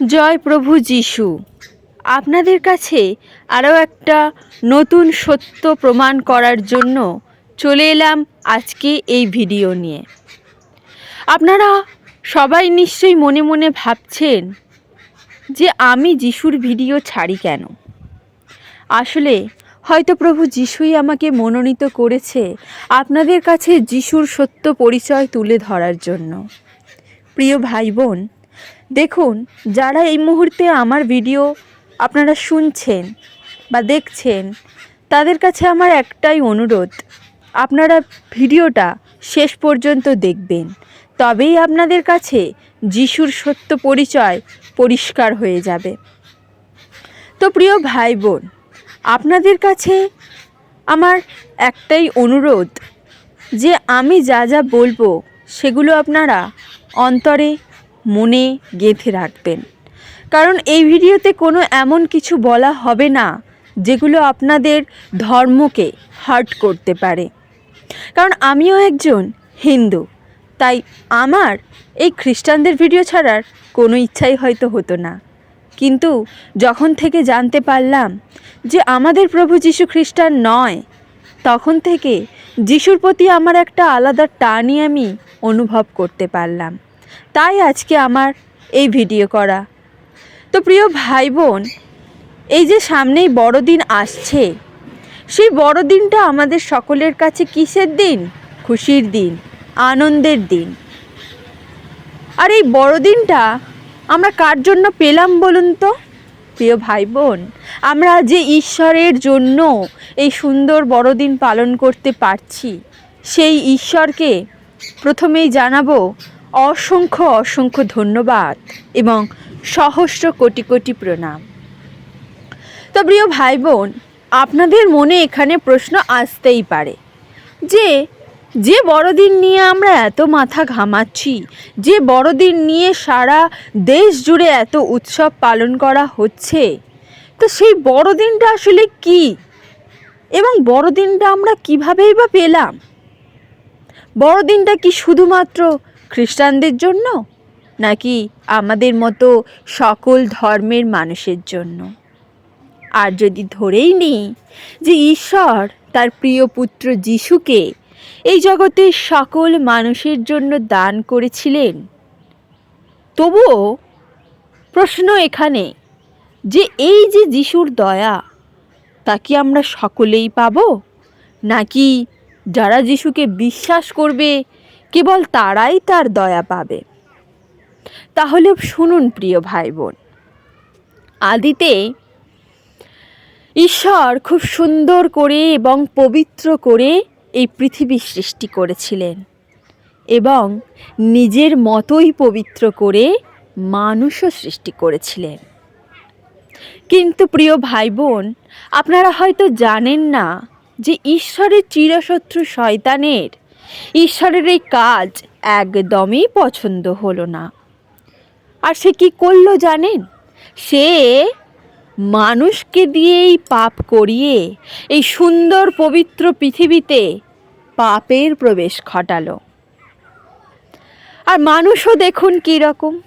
জয় প্রভু যিশু। আপনাদের কাছে আরও একটা নতুন সত্য প্রমাণ করার জন্য চলে এলাম আজকে এই ভিডিও নিয়ে। আপনারা সবাই নিশ্চয়ই মনে মনে ভাবছেন যে আমি যিশুর ভিডিও ছাড়ি কেন? আসলে হয়তো প্রভু যিশুই আমাকে মনোনীত করেছে আপনাদের কাছে যিশুর সত্য পরিচয় তুলে ধরার জন্য। প্রিয় ভাই বোন দেখুন, যারা এই মুহূর্তে আমার ভিডিও আপনারা শুনছেন বা দেখছেন, তাদের কাছে আমার একটাই অনুরোধ, আপনারা ভিডিওটা শেষ পর্যন্ত দেখবেন। তবেই আপনাদের কাছে যিশুর সত্য পরিচয় পরিষ্কার হয়ে যাবে। তো প্রিয় ভাই বোন আপনাদের কাছে আমার একটাই অনুরোধ যে আমি যা যা বলব, সেগুলো আপনারা অন্তরে মনে গেঁথে রাখবেন। কারণ এই ভিডিওতে কোনো এমন কিছু বলা হবে না, যেগুলো আপনাদের ধর্মকে হার্ট করতে পারে। কারণ আমিও একজন হিন্দু, তাই আমার এই খ্রিস্টানদের ভিডিও ছাড়ার কোনো ইচ্ছাই হয়তো হতো না। কিন্তু যখন থেকে জানতে পারলাম যে আমাদের প্রভু যীশু খ্রিস্টান নয়, তখন থেকে যিশুর প্রতি আমার একটা আলাদা টানই আমি অনুভব করতে পারলাম। তাই আজকে আমার এই ভিডিও করা। তো প্রিয় ভাই বোন এই যে সামনেই বড়দিন আসছে, সেই বড়দিনটা আমাদের সকলের কাছে কিসের দিন? খুশির দিন, আনন্দের দিন। আর এই বড়দিনটা আমরা কার জন্য পেলাম বলুন তো? প্রিয় ভাই বোন আমরা যে ঈশ্বরের জন্য এই সুন্দর বড়দিন পালন করতে পারছি, সেই ঈশ্বরকে প্রথমেই জানাব অসংখ্য অসংখ্য ধন্যবাদ এবং সহস্র কোটি কোটি প্রণাম। তো প্রিয় ভাই বোন আপনাদের মনে এখানে প্রশ্ন আসতেই পারে, যে যে বড়দিন নিয়ে আমরা এত মাথা ঘামাচ্ছি, যে বড়দিন নিয়ে সারা দেশ জুড়ে এত উৎসব পালন করা হচ্ছে, তো সেই বড়দিনটা আসলে কি? এবং বড়দিনটা আমরা কীভাবেই বা পেলাম? বড়দিনটা কি শুধুমাত্র খ্রিস্টানদের জন্য, নাকি আমাদের মতো সকল ধর্মের মানুষের জন্য? আর যদি ধরেই নিই যে ঈশ্বর তার প্রিয় পুত্র যিশুকে এই জগতের সকল মানুষের জন্য দান করেছিলেন, তবুও প্রশ্ন এখানে যে এই যে যিশুর দয়া, তা কি আমরা সকলেই পাব? নাকি যারা যিশুকে বিশ্বাস করবে কেবল তারাই তার দয়া পাবে। তাহলে শুনুন প্রিয় ভাই বোন আদিতে ঈশ্বর খুব সুন্দর করে এবং পবিত্র করে এই পৃথিবী সৃষ্টি করেছিলেন এবং নিজের মতোই পবিত্র করে মানুষও সৃষ্টি করেছিলেন। কিন্তু প্রিয় ভাই বোন আপনারা হয়তো জানেন না যে ঈশ্বরের চিরশত্রু শয়তানের ঈশ্বরের এই কাজ একদমই পছন্দ হলো না। আর সে কি করল জানেন? সে মানুষকে দিয়েই পাপ করিয়ে এই সুন্দর পবিত্র পৃথিবীতে পাপের প্রবেশ ঘটালো। আর মানুষও দেখুন কী রকম।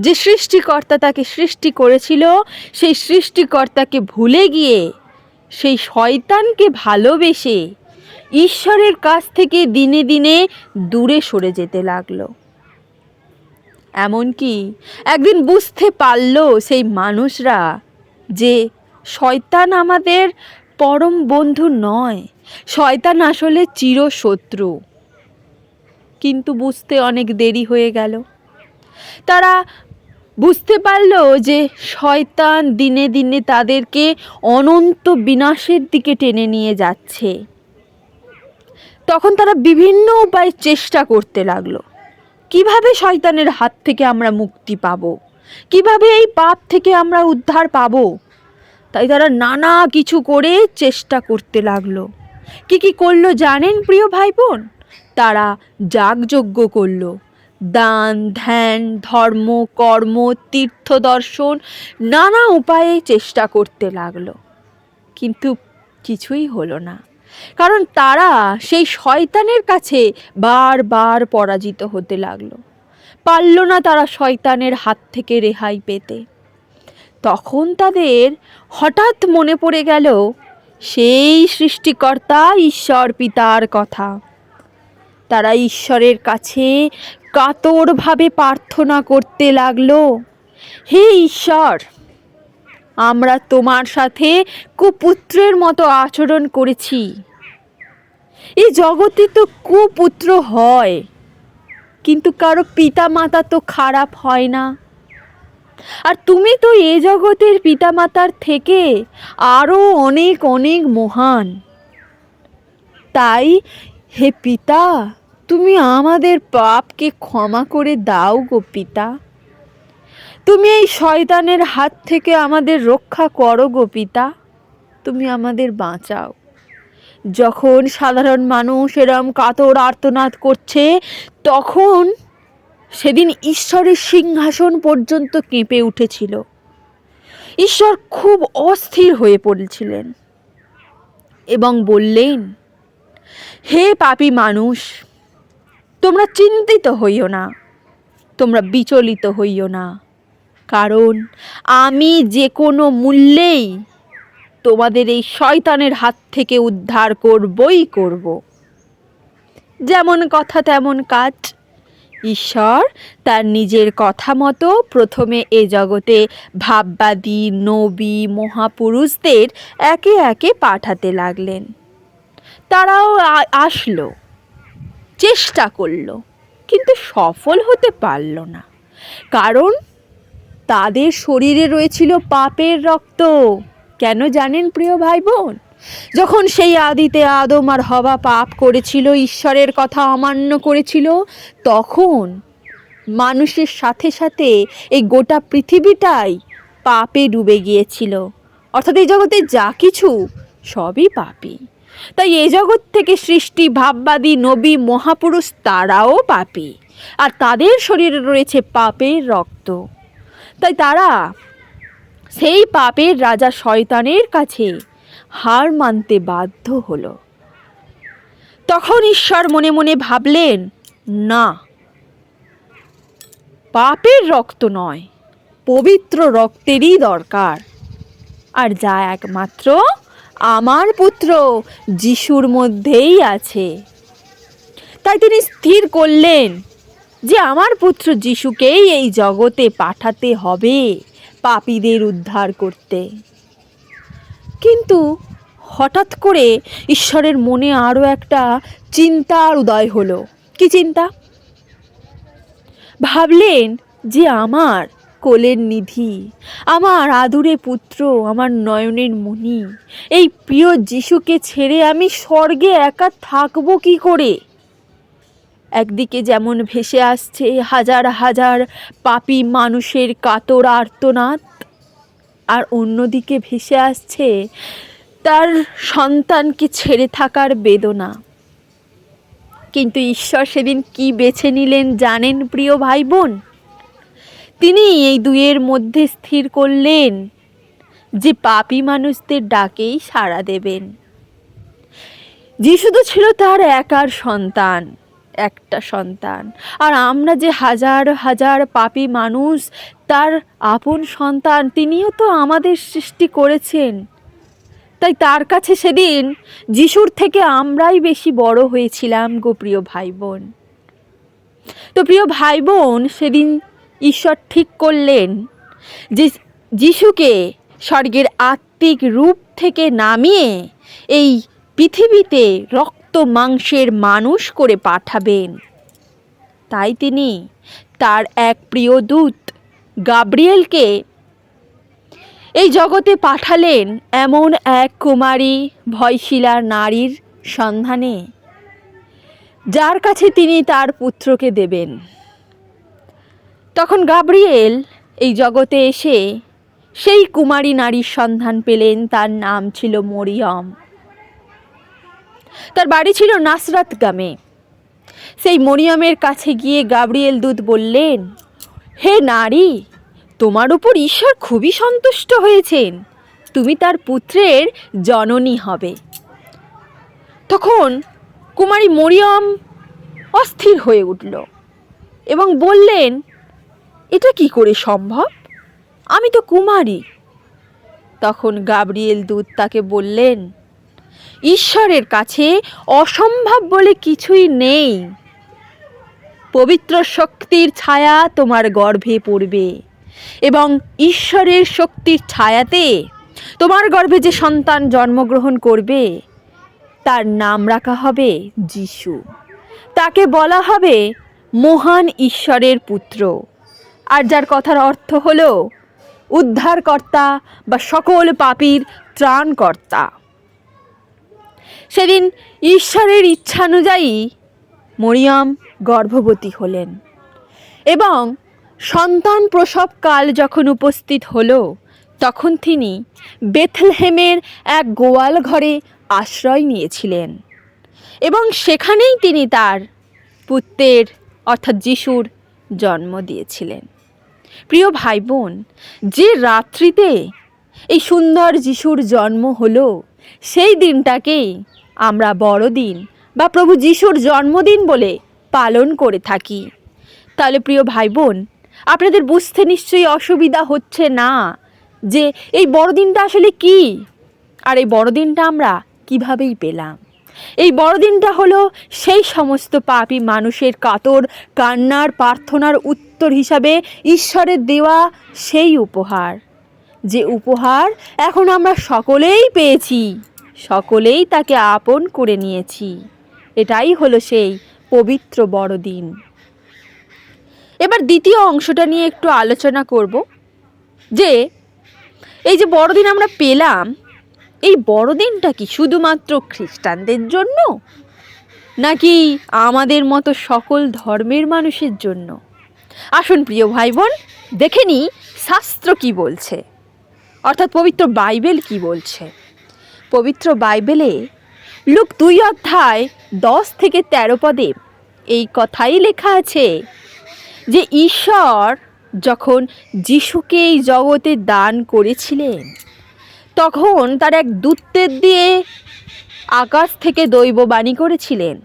যে সৃষ্টিকর্তা তাকে সৃষ্টি করেছিল, সেই সৃষ্টিকর্তাকে ভুলে গিয়ে সেই শয়তানকে ভালোবেসে ঈশ্বরের কাছ থেকে দিনে দিনে দূরে সরে যেতে লাগল। এমনকি একদিন বুঝতে পারল সেই মানুষরা যে শয়তান আমাদের পরম বন্ধু নয়, শয়তান আসলে চিরশত্রু। কিন্তু বুঝতে অনেক দেরি হয়ে গেল। তারা বুঝতে পারল যে শয়তান দিনে দিনে তাদেরকে অনন্ত বিনাশের দিকে টেনে নিয়ে যাচ্ছে। তখন তারা বিভিন্ন উপায়ে চেষ্টা করতে লাগল। কীভাবে শয়তানের হাত থেকে আমরা মুক্তি পাব? কীভাবে এই পাপ থেকে আমরা উদ্ধার পাব? তাই তারা নানা কিছু করে চেষ্টা করতে লাগল। কি কি করল জানেন প্রিয় ভাই বোন তারা যাগযজ্ঞ করল। দান, ধ্যান, ধর্ম, কর্ম, তীর্থ দর্শন নানা উপায়ে চেষ্টা করতে লাগল। কিন্তু কিছুই হলো না। কারণ তারা সেই শয়তানের কাছে বারবার পরাজিত হতে লাগল। পারল না তারা শয়তানের হাত থেকে রেহাই পেতে। তখন তাদের হঠাৎ মনে পড়ে গেল, সেই সৃষ্টিকর্তা ঈশ্বর পিতার কথা। তারা ঈশ্বরের কাছে কাতরভাবে প্রার্থনা করতে লাগল, হে ঈশ্বর আমরা তোমার সাথে কুপুত্রের মতো আচরণ করেছি। এই জগতে তো কুপুত্র হয়, কিন্তু কারও পিতা মাতা তো খারাপ হয় না। আর তুমি তো এ জগতের পিতামাতার থেকে আরও অনেক অনেক মহান। তাই হে পিতা, তুমি আমাদের পাপকে ক্ষমা করে দাও গো পিতা। তুমি এই শয়তানের হাত থেকে আমাদের রক্ষা করো গো পিতা। তুমি আমাদের বাঁচাও। যখন সাধারণ মানুষ এরম কাতর আর্তনাদ করছে, তখন সেদিন ঈশ্বরের সিংহাসন পর্যন্ত কেঁপে উঠেছিল। ঈশ্বর খুব অস্থির হয়ে পড়েছিলেন এবং বললেন, হে পাপি মানুষ, তোমরা চিন্তিত হইও না, তোমরা বিচলিত হইও না। কারণ আমি যে কোনো মূল্যেই তোমাদের এই শয়তানের হাত থেকে উদ্ধার করবই করব। যেমন কথা, তেমন কাজ। ঈশ্বর তার নিজের কথা মতো প্রথমে এ জগতে ভাববাদী, নবী, মহাপুরুষদের একে একে পাঠাতে লাগলেন। তারাও আসলো, চেষ্টা করল, কিন্তু সফল হতে পারল না। কারণ তাদের শরীরে রয়েছিল পাপের রক্ত। কেন জানেন প্রিয় ভাই বোন যখন সেই আদিতে আদম আর হবা পাপ করেছিল, ঈশ্বরের কথা অমান্য করেছিল, তখন মানুষের সাথে সাথে এই গোটা পৃথিবীটাই পাপে ডুবে গিয়েছিল। অর্থাৎ এই জগতে যা কিছু সবই পাপী তাই এ জগৎ থেকে সৃষ্টি ভাববাদী নবী মহাপুরুষ তারাও পাপী। আর তাদের শরীরে রয়েছে পাপের রক্ত। তাই তারা সেই পাপের রাজা শয়তানের কাছে হার মানতে বাধ্য হলো। তখন ঈশ্বর মনে মনে ভাবলেন, না, পাপের রক্ত নয়, পবিত্র রক্তেরই দরকার। আর যা একমাত্র আমার পুত্র যিশুর মধ্যেই আছে। তাই তিনি স্থির করলেন যে আমার পুত্র যিশুকেই এই জগতে পাঠাতে হবে পাপীদের উদ্ধার করতে। কিন্তু হঠাৎ করে ঈশ্বরের মনে আরও একটা চিন্তার উদয় হলো। কি চিন্তা? ভাবলেন যে আমার কোলের নিধি, আমার আদুরে পুত্র, আমার নয়নের মণি এই প্রিয় যিশুকে ছেড়ে আমি স্বর্গে একা থাকব কি করে? একদিকে যেমন ভেসে আসছে হাজার হাজার পাপি মানুষের কাতর আর্তনাদ, আর অন্যদিকে ভেসে আসছে তার সন্তানকে ছেড়ে থাকার বেদনা। কিন্তু ঈশ্বর সেদিন কি বেছে নিলেন জানেন প্রিয় ভাই বোন তিনি এই দুয়ের মধ্যে স্থির করলেন যে পাপি মানুষদের ডাকেই সাড়া দেবেন। যিশু তো ছিল তার একার সন্তান। একটা সন্তান। আর আমরা যে হাজার হাজার পাপী মানুষ, তার আপন সন্তান, তিনিও তো আমাদের সৃষ্টি করেছেন। তাই তার কাছে সেদিন যিশুর থেকে আমরাই বেশি বড় হয়েছিলাম গো প্রিয় ভাই বোন তো প্রিয় ভাই বোন সেদিন ঈশ্বর ঠিক করলেন যে যিশুকে স্বর্গের আত্মিক রূপ থেকে নামিয়ে এই পৃথিবীতে রক্ত মাংসের মানুষ করে পাঠাবেন। তাই তিনি তার এক প্রিয় দূত গাব্রিয়েলকে এই জগতে পাঠালেন এমন এক কুমারী ভয়শীলা নারীর সন্ধানে, যার কাছে তিনি তার পুত্রকে দেবেন। তখন গাব্রিয়েল এই জগতে এসে সেই কুমারী নারীর সন্ধান পেলেন, তার নাম ছিল মরিয়ম। তার বাড়ি ছিল নাসরাত গ্রামে। সেই মরিয়মের কাছে গিয়ে গাবরিয়েল দূত বললেন, হে নারী, তোমার উপর ঈশ্বর খুবই সন্তুষ্ট হয়েছেন। তুমি তার পুত্রের জননী হবে। তখন কুমারী মরিয়ম অস্থির হয়ে উঠল এবং বললেন, এটা কি করে সম্ভব? আমি তো কুমারী। তখন গাবরিয়েল দূত তাকে বললেন ঈশ্বরের কাছে অসম্ভব বলে কিছুই নেই। পবিত্র শক্তির ছায়া তোমার গর্ভে পড়বে এবং ঈশ্বরের শক্তির ছায়াতে তোমার গর্ভে যে সন্তান জন্মগ্রহণ করবে, তার নাম রাখা হবে যিশু। তাকে বলা হবে মহান ঈশ্বরের পুত্র। আর যার কথার অর্থ হলো উদ্ধারকর্তা বা সকল পাপীর ত্রাণকর্তা। সেদিন ঈশ্বরের ইচ্ছানুযায়ী মরিয়ম গর্ভবতী হলেন এবং সন্তান প্রসব কাল যখন উপস্থিত হলো, তখন তিনি বেথলহেমের এক গোয়াল ঘরে আশ্রয় নিয়েছিলেন এবং সেখানেই তিনি তার পুত্রের, অর্থাৎ যিশুর, জন্ম দিয়েছিলেন। প্রিয় ভাই বোন যে রাত্রিতে এই সুন্দর যিশুর জন্ম হলো, সেই দিনটাকেই আমরা বড়দিন বা প্রভু যিশুর জন্মদিন বলে পালন করে থাকি। তাহলে প্রিয় ভাই বোন আপনাদের বুঝতে নিশ্চয়ই অসুবিধা হচ্ছে না যে এই বড়দিনটা আসলে কি? আর এই বড়দিনটা আমরা কিভাবেই পেলাম? এই বড়দিনটা হলো সেই সমস্ত পাপি মানুষের কাতর, কান্নার, প্রার্থনার উত্তর হিসাবে ঈশ্বরের দেওয়া সেই উপহার। যে উপহার এখন আমরা সকলেই পেয়েছি। সকলেই তাকে আপন করে নিয়েছি। এটাই হলো সেই পবিত্র বড়দিন। এবার দ্বিতীয় অংশটা নিয়ে একটু আলোচনা করব, যে এই যে বড়দিন আমরা পেলাম, এই বড়দিনটা কি শুধুমাত্র খ্রিস্টানদের জন্য? নাকি আমাদের মতো সকল ধর্মের মানুষের জন্য? আসুন প্রিয় ভাই বোন দেখে নিই শাস্ত্র কি বলছে? অর্থাৎ পবিত্র বাইবেল কি বলছে? পবিত্র বাইবেলে লুক দুই অধ্যায় দশ থেকে তেরো পদে এই কথাই লেখা আছে যে ঈশ্বর যখন যিশুকে এই জগতে দান করেছিলেন, তখন তার এক দূতের দিয়ে আকাশ থেকে দৈববাণী করেছিলেন,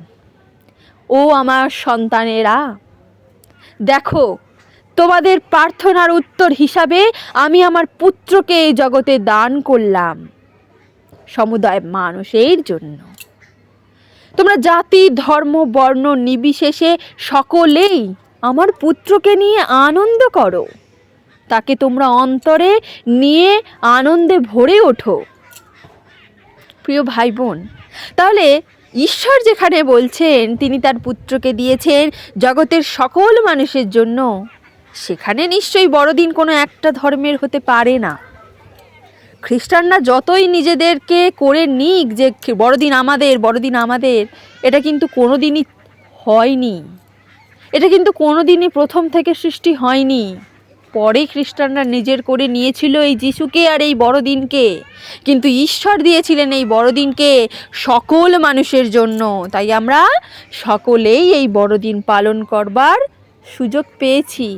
ও আমার সন্তানেরা, দেখো, তোমাদের প্রার্থনার উত্তর হিসাবে আমি আমার পুত্রকে এই জগতে দান করলাম। সমুদায় মানুষের জন্য। তোমরা জাতি, ধর্ম, বর্ণ, নির্বিশেষে সকলেই আমার পুত্রকে নিয়ে আনন্দ করো। তাকে তোমরা অন্তরে নিয়ে আনন্দে ভরে ওঠো। প্রিয় ভাই বোন তাহলে ঈশ্বর যেখানে বলছেন, তিনি তার পুত্রকে দিয়েছেন জগতের সকল মানুষের জন্য। সেখানে নিশ্চয়ই বড়দিন কোনো একটা ধর্মের হতে পারে না। খ্রিস্টানরা যতই নিজেদেরকে করে নিক যে বড়দিন আমাদের বড়দিন আমাদের, এটা কিন্তু কোনো দিনই হয়নি। এটা কিন্তু কোনো দিনই প্রথম থেকে সৃষ্টি হয়নি। পরে খ্রিস্টানরা নিজের করে নিয়েছিল এই যিশুকে আর এই বড়দিনকে। কিন্তু ঈশ্বর দিয়েছিলেন এই বড়দিনকে সকল মানুষের জন্য। তাই আমরা সকলেই এই বড়দিন পালন করবার সুযোগ পেয়েছি।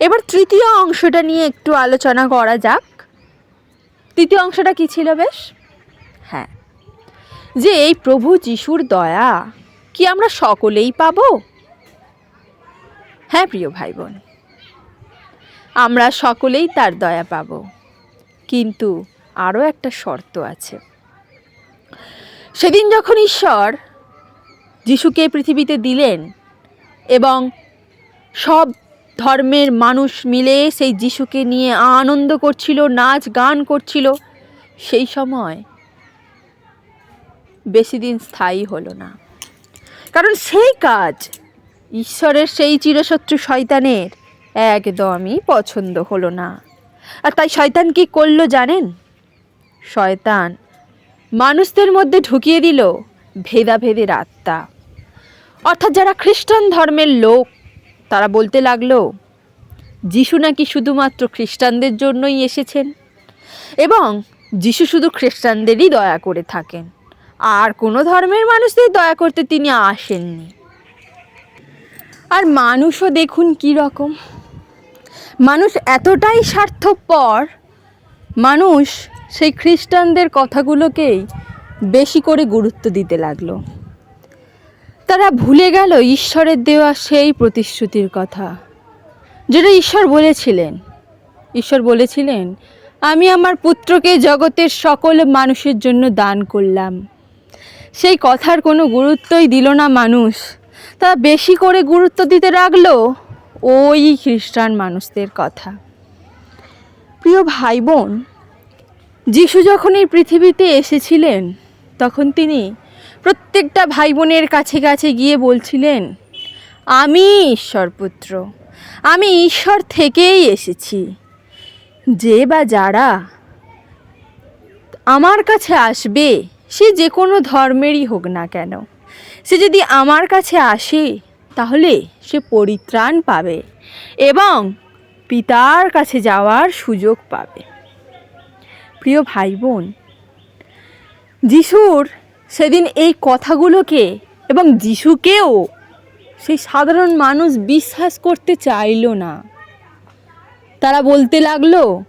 এবার তৃতীয় অংশটা নিয়ে একটু আলোচনা করা যাক। তৃতীয় অংশটা কি ছিল বেশ? হ্যাঁ। যে এই প্রভু যিশুর দয়া, কি আমরা সকলেই পাব? হ্যাঁ প্রিয় ভাই বোন আমরা সকলেই তার দয়া পাব। কিন্তু আরও একটা শর্ত আছে। সেদিন যখন ঈশ্বর যিশুকে পৃথিবীতে দিলেন এবং সব ধর্মের মানুষ মিলে সেই যিশুকে নিয়ে আনন্দ করছিল, নাচ গান করছিল। সেই সময় বেশি দিন স্থায়ী হলো না। কারণ সেই কাজ ঈশ্বরের সেই চিরশত্রু শয়তানের একদমই পছন্দ হলো না। আর তাই শয়তান কি করল জানেন? শয়তান মানুষদের মধ্যে ঢুকিয়ে দিল ভেদাভেদের আত্মা। অর্থাৎ যারা খ্রিস্টান ধর্মের লোক তারা বলতে লাগল, যিশু নাকি শুধুমাত্র খ্রিস্টানদের জন্যই এসেছেন এবং যিশু শুধু খ্রিস্টানদেরই দয়া করে থাকেন। আর কোনো ধর্মের মানুষদের দয়া করতে তিনি আসেননি। আর মানুষও দেখুন কী রকম। মানুষ এতটাই স্বার্থপর, মানুষ সেই খ্রিস্টানদের কথাগুলোকেই বেশি করে গুরুত্ব দিতে লাগল। তারা ভুলে গেল ঈশ্বরের দেওয়া সেই প্রতিশ্রুতির কথা। যেটা ঈশ্বর বলেছিলেন। ঈশ্বর বলেছিলেন, আমি আমার পুত্রকে জগতের সকল মানুষের জন্য দান করলাম। সেই কথার কোনো গুরুত্বই দিল না মানুষ। তারা বেশি করে গুরুত্ব দিতে লাগল ওই খ্রিস্টান মানুষদের কথা। প্রিয় ভাই বোন যিশু যখন এই পৃথিবীতে এসেছিলেন, তখন তিনি প্রত্যেকটা ভাই বোনের কাছে কাছে গিয়ে বলছিলেন, আমি ঈশ্বর পুত্র আমি ঈশ্বর থেকেই এসেছি। যে বা যারা আমার কাছে আসবে, সে যে কোনো ধর্মেরই হোক না কেন। সে যদি আমার কাছে আসে, তাহলে সে পরিত্রাণ পাবে এবং পিতার কাছে যাওয়ার সুযোগ পাবে। প্রিয় ভাই বোন যিশুর সেদিন এই কথাগুলোকে এবং যিশুকেও সেই সাধারণ মানুষ বিশ্বাস করতে চাইলো না। তারা বলতে লাগল,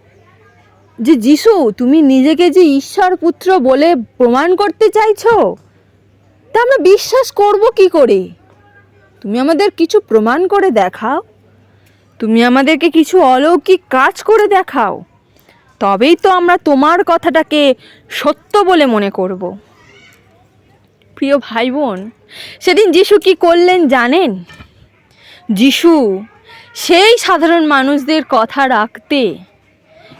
যে যিশু, তুমি নিজেকে যে ঈশ্বর পুত্র বলে প্রমাণ করতে চাইছ, তা আমরা বিশ্বাস করব কি করে? তুমি আমাদের কিছু প্রমাণ করে দেখাও। তুমি আমাদেরকে কিছু অলৌকিক কাজ করে দেখাও। তবেই তো আমরা তোমার কথাটাকে সত্য বলে মনে করব। প্রিয় ভাই বোন সেদিন যিশু কি করলেন জানেন? যিশু সেই সাধারণ মানুষদের কথা রাখতে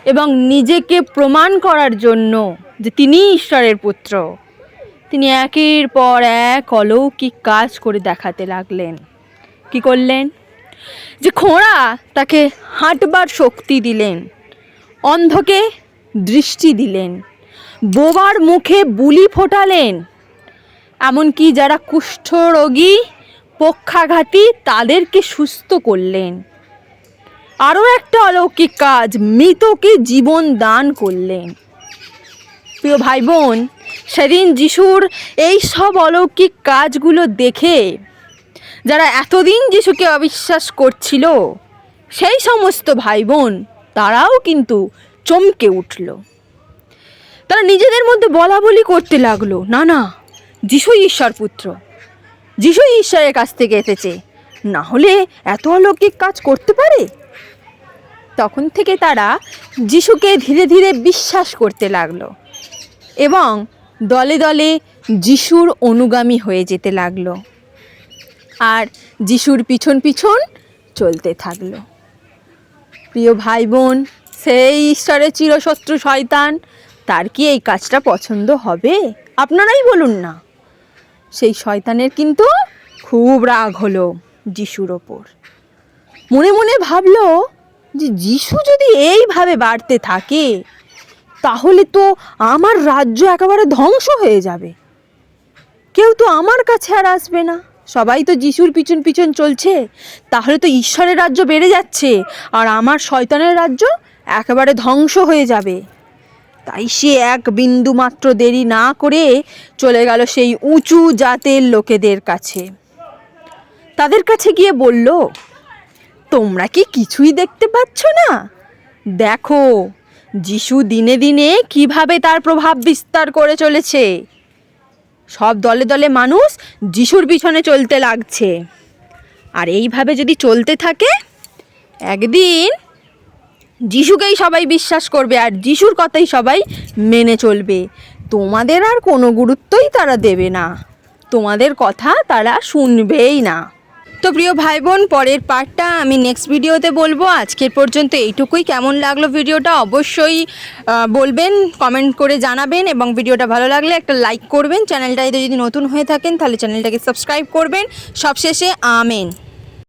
এবং নিজেকে প্রমাণ করার জন্য যে তিনি ঈশ্বরের পুত্র, তিনি একের পর এক অলৌকিক কাজ করে দেখাতে লাগলেন। কি করলেন? যে খোঁড়া তাকে হাঁটবার শক্তি দিলেন, অন্ধকে দৃষ্টি দিলেন, বোবার মুখে বুলি ফোটালেন এমনকি যারা কুষ্ঠরোগী, পক্ষাঘাতী, তাদেরকে সুস্থ করলেন। আরও একটা অলৌকিক কাজ, মৃতকে জীবন দান করলেন। প্রিয় ভাই বোন সেদিন যিশুর এই সব অলৌকিক কাজগুলো দেখে, যারা এতদিন যিশুকে অবিশ্বাস করছিল, সেই সমস্ত ভাই বোন তারাও কিন্তু চমকে উঠল। তারা নিজেদের মধ্যে বলা বলি করতে লাগল, না না যিশুই ঈশ্বর পুত্র। যিশুই ঈশ্বরের কাছ থেকে এসেছে। না হলে এত অলৌকিক কাজ করতে পারে? তখন থেকে তারা যিশুকে ধীরে ধীরে বিশ্বাস করতে লাগল এবং দলে দলে যিশুর অনুগামী হয়ে যেতে লাগল আর যিশুর পিছন পিছন চলতে থাকল। প্রিয় ভাই বোন সেই ঈশ্বরের চিরশত্রু শয়তান, তার কি এই কাজটা পছন্দ হবে? আপনারাই বলুন না। সেই শয়তানের কিন্তু খুব রাগ হলো যিশুর ওপর। মনে মনে ভাবলো যে যিশু যদি এইভাবে বাড়তে থাকে, তাহলে তো আমার রাজ্য একেবারে ধ্বংস হয়ে যাবে। কেউ তো আমার কাছে আর আসবে না। সবাই তো যিশুর পিছন পিছন চলছে। তাহলে তো ঈশ্বরের রাজ্য বেড়ে যাচ্ছে, আর আমার শয়তানের রাজ্য একেবারে ধ্বংস হয়ে যাবে। তাই সে এক বিন্দু মাত্র দেরি না করে চলে গেল সেই উঁচু জাতের লোকেদের কাছে। তাদের কাছে গিয়ে বলল, তোমরা কি কিছুই দেখতে পাচ্ছ না? দেখো, যিশু দিনে দিনে কীভাবে তার প্রভাব বিস্তার করে চলেছে। সব দলে দলে মানুষ যিশুর পিছনে চলতে লাগছে। আর এইভাবে যদি চলতে থাকে, একদিন যিশুকেই সবাই বিশ্বাস করবে আর যিশুর কথাই সবাই মেনে চলবে। তোমাদের আর কোনো গুরুত্বই তারা দেবে না। তোমাদের কথা তারা শুনবেই না। তো প্রিয় ভাই বোন পরের পার্টটা আমি নেক্সট ভিডিওতে বলব। আজকের পর্যন্ত এইটুকুই। কেমন লাগল ভিডিওটা অবশ্যই বলবেন কমেন্ট করে জানাবেন এবং ভিডিওটা ভালো লাগলে একটা লাইক করবেন। চ্যানেলটাতে যদি নতুন হয়ে থাকেন, তাহলে চ্যানেলটাকে সাবস্ক্রাইব করবেন। সবশেষে আমেন।